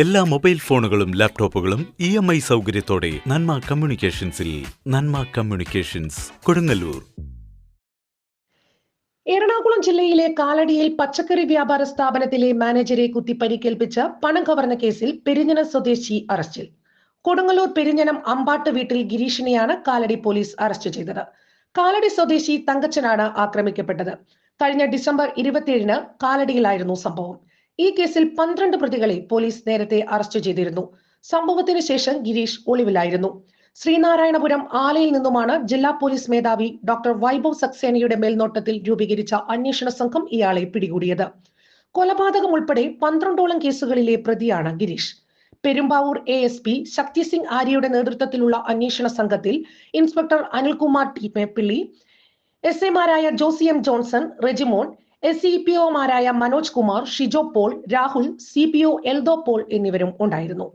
എല്ലാ മൊബൈൽ ഫോണുകളും ലാപ്ടോപ്പുകളും ഇ എം ഐ സൗകര്യത്തോടെ നന്മ കമ്മ്യൂണിക്കേഷൻസിൽ നന്മ കമ്മ്യൂണിക്കേഷൻസ് കൊടുങ്ങല്ലൂർ. എറണാകുളം ജില്ലയിലെ കാലടിയിൽ പച്ചക്കറി വ്യാപാര സ്ഥാപനത്തിലെ മാനേജരെ കുത്തി പരിക്കേൽപ്പിച്ച പണം കവർന്ന കേസിൽ പെരിഞ്ഞനം സ്വദേശി അറസ്റ്റിൽ. കൊടുങ്ങല്ലൂർ പെരിഞ്ഞനം അമ്പാട്ട് വീട്ടിൽ ഗിരീഷിനെയാണ് കാലടി പോലീസ് അറസ്റ്റ് ചെയ്തത്. കാലടി സ്വദേശി തങ്കച്ചനാണ് ആക്രമിക്കപ്പെട്ടത്. കഴിഞ്ഞ ഡിസംബർ ഇരുപത്തിയേഴിന് കാലടിയിലായിരുന്നു സംഭവം. ഈ കേസിൽ പന്ത്രണ്ട് പ്രതികളെ പോലീസ് നേരത്തെ അറസ്റ്റ് ചെയ്തിരുന്നു. സംഭവത്തിന് ശേഷം ഗിരീഷ് ഒളിവിലായിരുന്നു. ശ്രീനാരായണപുരം ആലയിൽ നിന്നുമാണ് ജില്ലാ പോലീസ് മേധാവി ഡോക്ടർ വൈഭവ് സക്സേനയുടെ മേൽനോട്ടത്തിൽ രൂപീകരിച്ച അന്വേഷണ സംഘം ഇയാളെ പിടികൂടിയത്. കൊലപാതകം ഉൾപ്പെടെ പന്ത്രണ്ടോളം കേസുകളിലെ പ്രതിയാണ് Girish. Perumbavoor A S P Shakti Singh ആര്യയുടെ നേതൃത്വത്തിലുള്ള അന്വേഷണ സംഘത്തിൽ inspector Anilkumar T Pilli S എമാരായ Josy M Johnson Rejimon S C P ഒമാരായ Manoj Kumar Shijo Paul Rahul C P O Eldho Paul എന്നിവരും ഉണ്ടായിരുന്നു.